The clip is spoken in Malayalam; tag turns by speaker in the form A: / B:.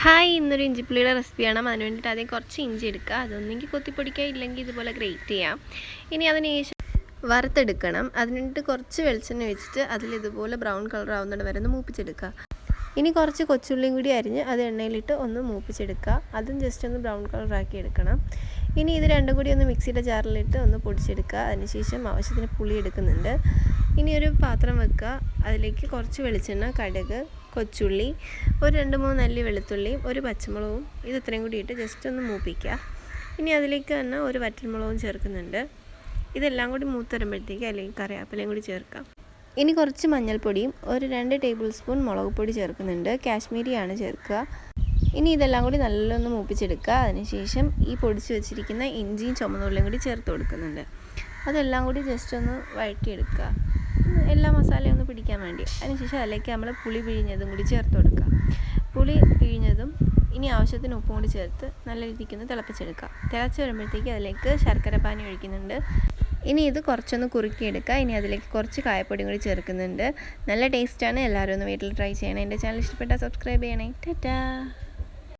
A: ഹായ് ഇന്നൊരു ഇഞ്ചിപ്പുള്ളിയുടെ റെസിപ്പിയാണ്. അതിന് വേണ്ടിയിട്ട് ആദ്യം കുറച്ച് ഇഞ്ചി എടുക്കുക. അതൊന്നെങ്കിൽ കൊത്തിപ്പൊടിക്കുക ഇല്ലെങ്കിൽ ഇതുപോലെ ഗ്രേറ്റ് ചെയ്യാം. ഇനി അതിന് ശേഷം വറുത്തെടുക്കണം. അതിന് വേണ്ടിയിട്ട് കുറച്ച് വെളിച്ചെണ്ണ വെച്ചിട്ട് അതിൽ ഇതുപോലെ ബ്രൗൺ കളർ ആവുന്നിടം വരെ ഒന്ന് മൂപ്പിച്ചെടുക്കുക. ഇനി കുറച്ച് കൊച്ചുള്ളിയും കൂടി അരിഞ്ഞ് അത് എണ്ണയിലിട്ട് ഒന്ന് മൂപ്പിച്ചെടുക്കുക. അതും ജസ്റ്റ് ഒന്ന് ബ്രൗൺ കളറാക്കി എടുക്കണം. ഇനി ഇത് രണ്ടും കൂടി ഒന്ന് മിക്സിയുടെ ജാറിലിട്ട് ഒന്ന് പൊടിച്ചെടുക്കുക. അതിനുശേഷം ആവശ്യത്തിന് പുളി എടുക്കുന്നുണ്ട്. ഇനി ഒരു പാത്രം വെക്കുക. അതിലേക്ക് കുറച്ച് വെളിച്ചെണ്ണ കടുക് കൊച്ചുള്ളി ഒരു രണ്ട് മൂന്ന് അല്ലി വെളുത്തുള്ളിയും ഒരു പച്ചമുളകും ഇത് ഇത്രയും കൂടി ഇട്ട് ജസ്റ്റ് ഒന്ന് മൂപ്പിക്കുക. ഇനി അതിലേക്ക് തന്നെ ഒരു വറ്റൽമുളകും ചേർക്കുന്നുണ്ട്. ഇതെല്ലാം കൂടി മൂത്തരുമ്പോഴത്തേക്ക് അല്ലെങ്കിൽ കറിവേപ്പിലയും കൂടി ചേർക്കാം. ഇനി കുറച്ച് മഞ്ഞൾപ്പൊടിയും ഒരു രണ്ട് ടേബിൾ സ്പൂൺ മുളക് പൊടി ചേർക്കുന്നുണ്ട്. കാശ്മീരിയാണ് ചേർക്കുക. ഇനി ഇതെല്ലാം കൂടി നല്ലൊന്ന് മൂപ്പിച്ചെടുക്കുക. അതിനുശേഷം ഈ പൊടിച്ച് വെച്ചിരിക്കുന്ന ഇഞ്ചിയും ചുമന്നുള്ളിയും കൂടി ചേർത്ത് കൊടുക്കുന്നുണ്ട്. അതെല്ലാം കൂടി ജസ്റ്റ് ഒന്ന് വഴറ്റിയെടുക്കുക. എല്ലാ മസാലയും ഒന്ന് പിടിക്കാൻ വേണ്ടി. അതിനുശേഷം അതിലേക്ക് നമ്മൾ പുളി പിഴിഞ്ഞതും കൂടി ചേർത്ത് കൊടുക്കുക. പുളി പിഴിഞ്ഞതും ഇനി ആവശ്യത്തിന് ഉപ്പും കൂടി ചേർത്ത് നല്ല രീതിക്ക് ഒന്ന് തിളപ്പിച്ചെടുക്കുക. തിളച്ച് വരുമ്പോഴത്തേക്ക് അതിലേക്ക് ശർക്കര പാനി ഒഴിക്കുന്നുണ്ട്. ഇനി ഇത് കുറച്ചൊന്ന് കുറുക്കിയെടുക്കുക. ഇനി അതിലേക്ക് കുറച്ച് കായപ്പൊടിയും കൂടി ചേർക്കുന്നുണ്ട്. നല്ല ടേസ്റ്റാണ്. എല്ലാവരും ഒന്ന് വീട്ടിൽ ട്രൈ ചെയ്യണേ. എന്റെ ചാനൽ ഇഷ്ടപ്പെട്ടാൽ സബ്സ്ക്രൈബ് ചെയ്യണേ. ടാറ്റാ.